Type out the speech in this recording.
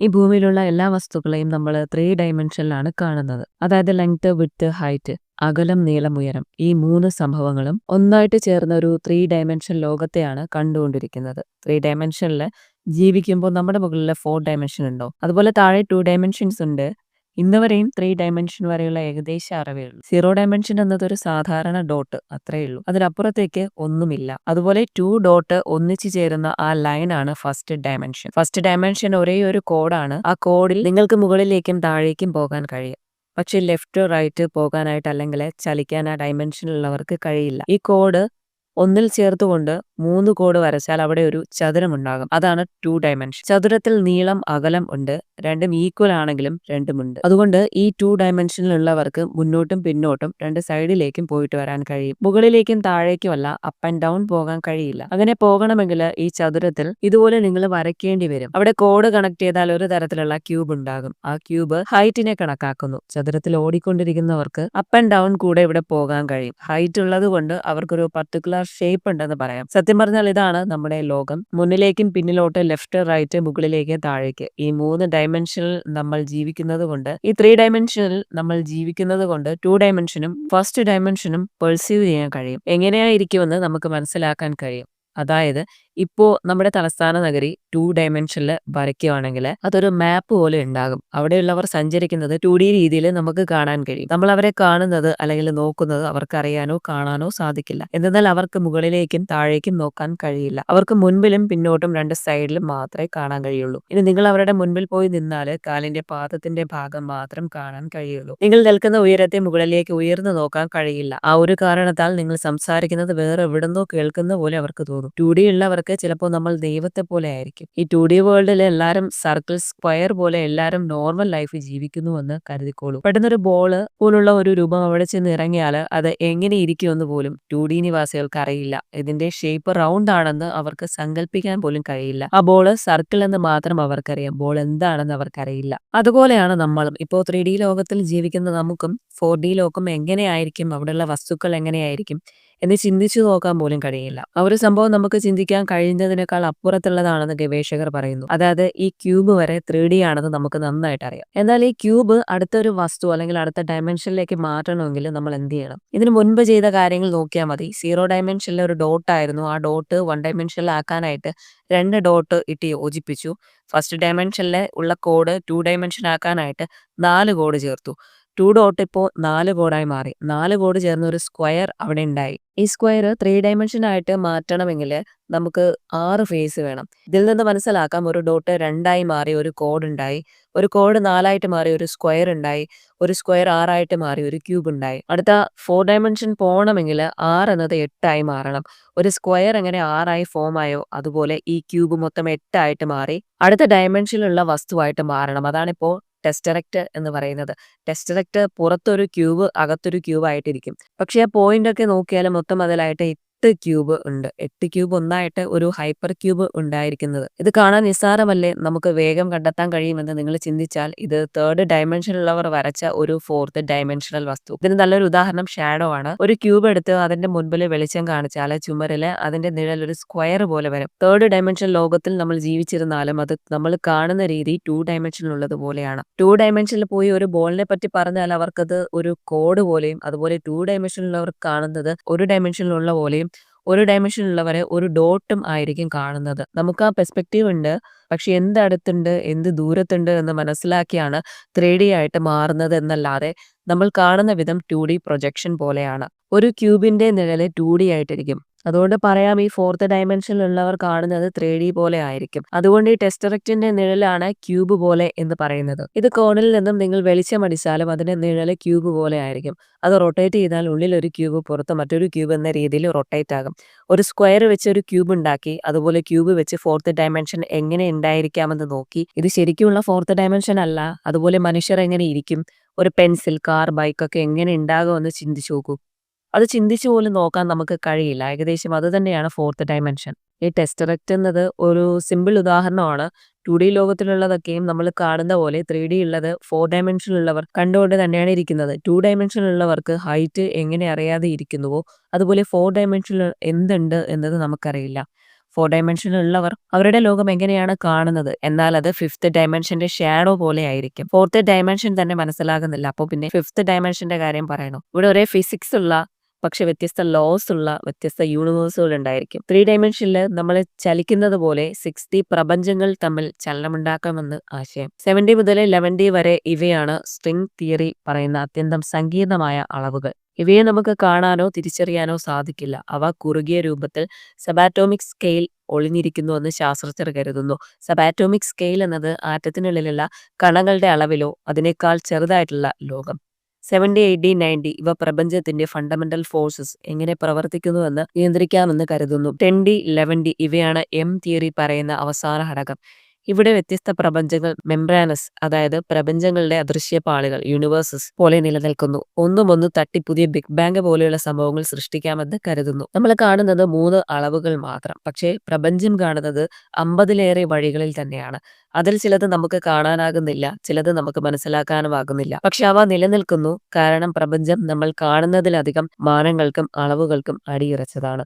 ഈ ഭൂമിയിലുള്ള എല്ലാ വസ്തുക്കളെയും നമ്മൾ ത്രീ ഡയമെൻഷനിലാണ് കാണുന്നത്. അതായത് ലെങ്ത് വിട്ട് ഹൈറ്റ് അകലം നീളം ഉയരം ഈ മൂന്ന് സംഭവങ്ങളും ഒന്നായിട്ട് ചേർന്ന ഒരു ത്രീ ഡയമെൻഷൻ ലോകത്തെയാണ് കണ്ടുകൊണ്ടിരിക്കുന്നത്. ത്രീ ഡയമെൻഷനിൽ ജീവിക്കുമ്പോൾ നമ്മുടെ മുകളിൽ ഫോർ ഡയമെൻഷൻ ഉണ്ടോ? അതുപോലെ താഴെ ടു ഡയമെൻഷൻസ് ഉണ്ട്. ഇന്നുവരെയും ത്രീ ഡയമെൻഷൻ വരെയുള്ള ഏകദേശ അറിവേ ഉള്ളൂ. സീറോ ഡയമെൻഷൻ എന്നത് ഒരു സാധാരണ ഡോട്ട് അത്രേ ഉള്ളൂ. അതിനപ്പുറത്തേക്ക് ഒന്നുമില്ല. അതുപോലെ ടു ഡോട്ട് ഒന്നിച്ചു ചേരുന്ന ആ ലൈൻ ആണ് ഫസ്റ്റ് ഡയമെൻഷൻ ഫസ്റ്റ് ഡയമെൻഷൻ ഒരേ ഒരു കോഡാണ് ആ കോഡിൽ നിങ്ങൾക്ക് മുകളിലേക്കും താഴേക്കും പോകാൻ കഴിയും. പക്ഷെ ലെഫ്റ്റ് റൈറ്റ് പോകാനായിട്ട് അല്ലെങ്കിൽ ചലിക്കാൻ ആ ഡയമെൻഷനിലുള്ളവർക്ക് കഴിയില്ല. ഈ കോഡ് ഒന്നിൽ ചേർത്തുകൊണ്ട് മൂന്ന് കോഡ് വരച്ചാൽ അവിടെ ഒരു ചതുരമുണ്ടാകും അതാണ് ടു ഡയമെൻഷൻ ചതുരത്തിൽ നീളം അകലം ഉണ്ട്. രണ്ടും ഈക്വൽ ആണെങ്കിലും രണ്ടുമുണ്ട് അതുകൊണ്ട് ഈ ടു ഡയമെൻഷനിലുള്ളവർക്ക് മുന്നോട്ടും പിന്നോട്ടും രണ്ട് സൈഡിലേക്കും പോയിട്ട് വരാൻ കഴിയും. മുകളിലേക്കും താഴേക്കും അല്ല അപ്പ് ആൻഡ് ഡൗൺ പോകാൻ കഴിയില്ല. അങ്ങനെ പോകണമെങ്കിൽ ഈ ചതുരത്തിൽ ഇതുപോലെ നിങ്ങൾ വരയ്ക്കേണ്ടി വരും. അവിടെ കോഡ് കണക്ട് ചെയ്താൽ ഒരു തരത്തിലുള്ള ക്യൂബ് ഉണ്ടാകും. ആ ക്യൂബ് ഹൈറ്റിനെ കണക്കാക്കുന്നു. ചതുരത്തിൽ ഓടിക്കൊണ്ടിരിക്കുന്നവർക്ക് അപ്പ് ആൻഡ് ഡൗൺ കൂടെ ഇവിടെ പോകാൻ കഴിയും. ഹൈറ്റ് ഉള്ളത് കൊണ്ട് അവർക്കൊരു പർട്ടിക്കുലർ ഷേപ്പ് ഉണ്ടെന്ന് പറയാം. സത്യം പറഞ്ഞാൽ ഇതാണ് നമ്മുടെ ലോകം. മുന്നിലേക്കും പിന്നിലോട്ട് ലെഫ്റ്റ് റൈറ്റ് മുകളിലേക്ക് താഴേക്ക്. ഈ മൂന്ന് ഡയമെൻഷനിൽ നമ്മൾ ജീവിക്കുന്നത് കൊണ്ട് ഈ ത്രീ ഡയമെൻഷനിൽ നമ്മൾ ജീവിക്കുന്നത് കൊണ്ട് ടു ഡയമെൻഷനും ഫസ്റ്റ് ഡയമെൻഷനും പെർസീവ് ചെയ്യാൻ കഴിയും. എങ്ങനെയായിരിക്കുമെന്ന് നമുക്ക് മനസ്സിലാക്കാൻ കഴിയും. അതായത് ഇപ്പോ നമ്മുടെ തലസ്ഥാന നഗരി ടു ഡയമെൻഷനിൽ വരയ്ക്കുകയാണെങ്കിൽ അതൊരു മാപ്പ് പോലെ ഉണ്ടാകും. അവിടെയുള്ളവർ സഞ്ചരിക്കുന്നത് ടു ഡി രീതിയിൽ നമുക്ക് കാണാൻ കഴിയും. നമ്മൾ അവരെ കാണുന്നത് അല്ലെങ്കിൽ നോക്കുന്നത് അവർക്ക് അറിയാനോ കാണാനോ സാധിക്കില്ല. എന്തെന്നാൽ അവർക്ക് മുകളിലേക്കും താഴേക്കും നോക്കാൻ കഴിയില്ല. അവർക്ക് മുൻപിലും പിന്നോട്ടും രണ്ട് സൈഡിലും മാത്രമേ കാണാൻ കഴിയുള്ളൂ. ഇനി നിങ്ങൾ അവരുടെ മുൻപിൽ പോയി നിന്നാൽ കാലിന്റെ പാദത്തിന്റെ ഭാഗം മാത്രം കാണാൻ കഴിയുള്ളൂ. നിങ്ങൾ നിൽക്കുന്ന ഉയരത്തെ മുകളിലേക്ക് ഉയർന്നു നോക്കാൻ കഴിയില്ല. ആ ഒരു കാരണത്താൽ നിങ്ങൾ സംസാരിക്കുന്നത് വേറെ എവിടുന്നോ കേൾക്കുന്ന പോലെ അവർക്ക് തോന്നും. ടു ഡി ഉള്ളവർക്ക് ചിലപ്പോൾ നമ്മൾ ദൈവത്തെ പോലെ ആയിരിക്കും. ഈ ടു ഡി വേൾഡിൽ എല്ലാവരും സർക്കിൾ സ്ക്വയർ പോലെ എല്ലാവരും നോർമൽ ലൈഫ് ജീവിക്കുന്നുവെന്ന് കരുതിക്കോളൂ. പെട്ടെന്നൊരു ബോൾ പോലുള്ള ഒരു രൂപം അവിടെ ചെന്ന് ഇറങ്ങിയാൽ അത് എങ്ങനെ ഇരിക്കുമെന്ന് പോലും ടു ഡി നിവാസികൾക്ക് അറിയില്ല. ഇതിന്റെ ഷേപ്പ് റൗണ്ട് ആണെന്ന് അവർക്ക് സങ്കല്പിക്കാൻ പോലും കഴിയില്ല. ആ ബോൾ സർക്കിൾ എന്ന് മാത്രം അവർക്കറിയാം. ബോൾ എന്താണെന്ന് അവർക്കറിയില്ല. അതുപോലെയാണ് നമ്മളും. ഇപ്പോൾ ത്രീ ഡി ലോകത്തിൽ ജീവിക്കുന്ന നമുക്കും ഫോർ ഡി ലോകം എങ്ങനെയായിരിക്കും അവിടെയുള്ള വസ്തുക്കൾ എങ്ങനെയായിരിക്കും എന്ന് ചിന്തിച്ചു നോക്കാൻ പോലും കഴിയില്ല. ആ ഒരു സംഭവം നമുക്ക് ചിന്തിക്കാൻ കഴിയുന്നതിനേക്കാൾ അപ്പുറത്തുള്ളതാണെന്ന് ഗവേഷകർ പറയുന്നു. അതായത് ഈ ക്യൂബ് വരെ ത്രീ ഡി ആണെന്ന് നമുക്ക് നന്നായിട്ട് അറിയാം. എന്നാൽ ഈ ക്യൂബ് അടുത്തൊരു വസ്തു അല്ലെങ്കിൽ അടുത്ത ഡയമെൻഷനിലേക്ക് മാറ്റണമെങ്കിൽ നമ്മൾ എന്ത് ചെയ്യണം? ഇതിന് മുൻപ് ചെയ്ത കാര്യങ്ങൾ നോക്കിയാൽ മതി. സീറോ ഡയമെൻഷനിലെ ഒരു ഡോട്ട് ആയിരുന്നു. ആ ഡോട്ട് വൺ ഡയമെൻഷനിലാക്കാനായിട്ട് രണ്ട് ഡോട്ട് ഇട്ട് യോജിപ്പിച്ചു. ഫസ്റ്റ് ഡയമെൻഷനിലെ ഉള്ള കോഡ് ടു ഡയമെൻഷൻ ആക്കാനായിട്ട് നാല് കോഡ് ചേർത്തു. ടു ഡോട്ട് ഇപ്പോൾ നാല് കോഡായി മാറി. നാല് കോഡ് ചേർന്ന ഒരു സ്ക്വയർ അവിടെ ഉണ്ടായി ഈ സ്ക്വയർ ത്രീ ഡയമെൻഷൻ ആയിട്ട് മാറ്റണമെങ്കിൽ നമുക്ക് ആറ് ഫേസ് വേണം. ഇതിൽ നിന്ന് മനസ്സിലാക്കാം ഒരു ഡോട്ട് രണ്ടായി മാറി ഒരു കോഡ് ഉണ്ടായി ഒരു കോഡ് നാലായിട്ട് മാറി ഒരു സ്ക്വയർ ഉണ്ടായി ഒരു സ്ക്വയർ ആറായിട്ട് മാറി ഒരു ക്യൂബ് ഉണ്ടായി അടുത്ത ഫോർ ഡയമെൻഷൻ പോകണമെങ്കിൽ ആറ് എന്നത് എട്ടായി മാറണം. ഒരു സ്ക്വയർ എങ്ങനെ ആറായി ഫോം ആയോ അതുപോലെ ഈ ക്യൂബ് മൊത്തം എട്ടായിട്ട് മാറി അടുത്ത ഡയമെൻഷനിലുള്ള വസ്തുവായിട്ട് മാറണം. അതാണിപ്പോൾ ടെസ്റ്ററക്റ്റ് എന്ന് പറയുന്നത്. ടെസ്റ്ററക്റ്റ് പുറത്തൊരു ക്യൂബ് അകത്തൊരു ക്യൂബ് ആയിട്ടിരിക്കും. പക്ഷേ ആ പോയിന്റ് ഒക്കെ നോക്കിയാൽ മൊത്തം അതിലായിട്ട് എട്ട് ക്യൂബ് ഉണ്ട്. എട്ട് ക്യൂബ് ഒന്നായിട്ട് ഒരു ഹൈപ്പർ ക്യൂബ് ഉണ്ടായിരിക്കുന്നത്. ഇത് കാണാൻ നിസ്സാരമല്ലേ? നമുക്ക് വേഗം കണ്ടെത്താൻ കഴിയുമെന്ന് നിങ്ങൾ ചിന്തിച്ചാൽ ഇത് തേർഡ് ഡയമെൻഷനിലുള്ളവർ വരച്ച ഒരു ഫോർത്ത് ഡയമെൻഷണൽ വസ്തു. ഇതിന് നല്ലൊരു ഉദാഹരണം ഷാഡോ ആണ്. ഒരു ക്യൂബ് എടുത്ത് അതിന്റെ മുൻപിൽ വെളിച്ചം കാണിച്ചാൽ ചുമരിൽ അതിന്റെ നിഴൽ ഒരു സ്ക്വയർ പോലെ വരും. തേർഡ് ഡയമെൻഷൻ ലോകത്തിൽ നമ്മൾ ജീവിച്ചിരുന്നാലും അത് നമ്മൾ കാണുന്ന രീതി ടു ഡയമെൻഷനിലുള്ളത് പോലെയാണ്. ടു ഡയമെൻഷനിൽ പോയി ഒരു ബോളിനെ പറ്റി പറഞ്ഞാൽ അവർക്കത് ഒരു കോഡ് പോലെയും അതുപോലെ ടു ഡയമെൻഷനിലുള്ളവർ കാണുന്നത് ഒരു ഡയമെൻഷനിലുള്ള പോലെയും ഒരു ഡയമെൻഷനിലുള്ളവരെ ഒരു ഡോട്ടും ആയിരിക്കും കാണുന്നത്. നമുക്ക് ആ പെർസ്പെക്റ്റീവ് ഉണ്ട്. പക്ഷെ എന്ത് അടുത്തുണ്ട് എന്ത് ദൂരത്തുണ്ട് എന്ന് മനസ്സിലാക്കിയാണ് ത്രീ ഡി ആയിട്ട് മാറുന്നത് എന്നല്ലാതെ നമ്മൾ കാണുന്ന വിധം ടു ഡി പ്രൊജക്ഷൻ പോലെയാണ്. ഒരു ക്യൂബിന്റെ നിഴൽ ടു ഡി ആയിട്ടിരിക്കും. അതുകൊണ്ട് പറയാം ഈ ഫോർത്ത് ഡയമെൻഷനിലുള്ളവർ കാണുന്നത് ത്രീ ഡി പോലെ ആയിരിക്കും. അതുകൊണ്ട് ഈ ടെസ്റ്ററക്റ്റിന്റെ നിഴലാണ് ക്യൂബ് പോലെ എന്ന് പറയുന്നത്. ഇത് കോണിൽ നിന്നും നിങ്ങൾ വെളിച്ചം അടിച്ചാലും അതിന്റെ നിഴൽ ക്യൂബ് പോലെ ആയിരിക്കും. അത് റൊട്ടേറ്റ് ചെയ്താൽ ഉള്ളിൽ ഒരു ക്യൂബ് പുറത്ത് മറ്റൊരു ക്യൂബ് എന്ന രീതിയിൽ റൊട്ടേറ്റ് ആകും. ഒരു സ്ക്വയർ വെച്ച് ഒരു ക്യൂബ് ഉണ്ടാക്കി അതുപോലെ ക്യൂബ് വെച്ച് ഫോർത്ത് ഡയമെൻഷൻ എങ്ങനെ ഉണ്ടായിരിക്കാമെന്ന് നോക്കി. ഇത് ശരിക്കുമുള്ള ഫോർത്ത് ഡയമെൻഷൻ അല്ല. അതുപോലെ മനുഷ്യർ എങ്ങനെ ഇരിക്കും? ഒരു പെൻസിൽ കാർ ബൈക്കൊക്കെ എങ്ങനെ ഉണ്ടാകുമെന്ന് ചിന്തിച്ചു നോക്കൂ. അത് ചിന്തിച്ചു പോലും നോക്കാൻ നമുക്ക് കഴിയില്ല. ഏകദേശം അത് തന്നെയാണ് ഫോർത്ത് ഡയമെൻഷൻ. ഈ ടെസ്റ്ററക്റ്റ് എന്നത് ഒരു സിമ്പിൾ ഉദാഹരണമാണ്. ടു ഡി ലോകത്തിലുള്ളതൊക്കെയും നമ്മൾ കാണുന്ന പോലെ ത്രീ ഡി ഉള്ളത് ഫോർ ഡയമെൻഷനിലുള്ളവർ കണ്ടുകൊണ്ട് തന്നെയാണ് ഇരിക്കുന്നത്. ടു ഡയമെൻഷനിലുള്ളവർക്ക് ഹൈറ്റ് എങ്ങനെ അറിയാതെ ഇരിക്കുന്നുവോ അതുപോലെ ഫോർ ഡയമെൻഷനിൽ എന്തുണ്ട് എന്നത് നമുക്കറിയില്ല. ഫോർ ഡയമെൻഷനിലുള്ളവർ അവരുടെ ലോകം എങ്ങനെയാണ് കാണുന്നത്? എന്നാൽ അത് ഫിഫ്ത്ത് ഡയമെൻഷന്റെ ഷാഡോ പോലെ ആയിരിക്കും. ഫോർത്ത് ഡയമെൻഷൻ തന്നെ മനസ്സിലാകുന്നില്ല. അപ്പോൾ പിന്നെ ഫിഫ്ത്ത് ഡയമെൻഷന്റെ കാര്യം പറയണോ? ഇവിടെ ഒരേ ഫിസിക്സ് ഉള്ള പക്ഷെ വ്യത്യസ്ത ലോസ് ഉള്ള വ്യത്യസ്ത യൂണിവേഴ്സുകൾ ഉണ്ടായിരിക്കും. ത്രീ ഡയമെൻഷനിൽ നമ്മൾ ചലിക്കുന്നത് പോലെ സിക്സ്റ്റി പ്രപഞ്ചങ്ങൾ തമ്മിൽ ചലനമുണ്ടാക്കാമെന്ന് ആശയം. സെവൻ ഡി മുതൽ ലെവൻ ഡി വരെ ഇവയാണ് സ്ട്രിംഗ് തിയറി പറയുന്ന അത്യന്തം സങ്കീർണമായ അളവുകൾ. ഇവയെ നമുക്ക് കാണാനോ തിരിച്ചറിയാനോ സാധിക്കില്ല. അവ കുറുകിയ രൂപത്തിൽ സബാറ്റോമിക് സ്കെയിൽ ഒളിഞ്ഞിരിക്കുന്നു എന്ന് ശാസ്ത്രജ്ഞർ കരുതുന്നു. സബാറ്റോമിക് സ്കെയിൽ എന്നത് ആറ്റത്തിനുള്ളിലുള്ള കണങ്ങളുടെ അളവിലോ അതിനേക്കാൾ ചെറുതായിട്ടുള്ള ലോകം. സെവന്റി എയ്റ്റി നയന്റി ഇവ പ്രപഞ്ചത്തിന്റെ ഫണ്ടമെന്റൽ ഫോഴ്സസ് എങ്ങനെ പ്രവർത്തിക്കുന്നുവെന്ന് നിയന്ത്രിക്കാമെന്ന് കരുതുന്നു. ടെൻ ഡി ലെവൻ ഡി ഇവയാണ് എം തിയറി പറയുന്ന അവസാന ഘടകം. ഇവിടെ വ്യത്യസ്ത പ്രപഞ്ചങ്ങൾ മെംബ്രാനസ് അതായത് പ്രപഞ്ചങ്ങളുടെ അദൃശ്യ പാളികൾ യൂണിവേഴ്സസ് പോലെ നിലനിൽക്കുന്നു. ഒന്നും ഒന്ന് തട്ടി പുതിയ ബിഗ് ബാങ്ക് പോലെയുള്ള സംഭവങ്ങൾ സൃഷ്ടിക്കാമെന്ന് കരുതുന്നു. നമ്മൾ കാണുന്നത് മൂന്ന് അളവുകൾ മാത്രം. പക്ഷേ പ്രപഞ്ചം കാണുന്നത് അമ്പതിലേറെ വഴികളിൽ തന്നെയാണ്. അതിൽ ചിലത് നമുക്ക് കാണാനാകുന്നില്ല ചിലത് നമുക്ക് മനസ്സിലാക്കാനും ആകുന്നില്ല. പക്ഷെ അവ നിലനിൽക്കുന്നു. കാരണം പ്രപഞ്ചം നമ്മൾ കാണുന്നതിലധികം മാനങ്ങൾക്കും അളവുകൾക്കും അടിയുറച്ചതാണ്.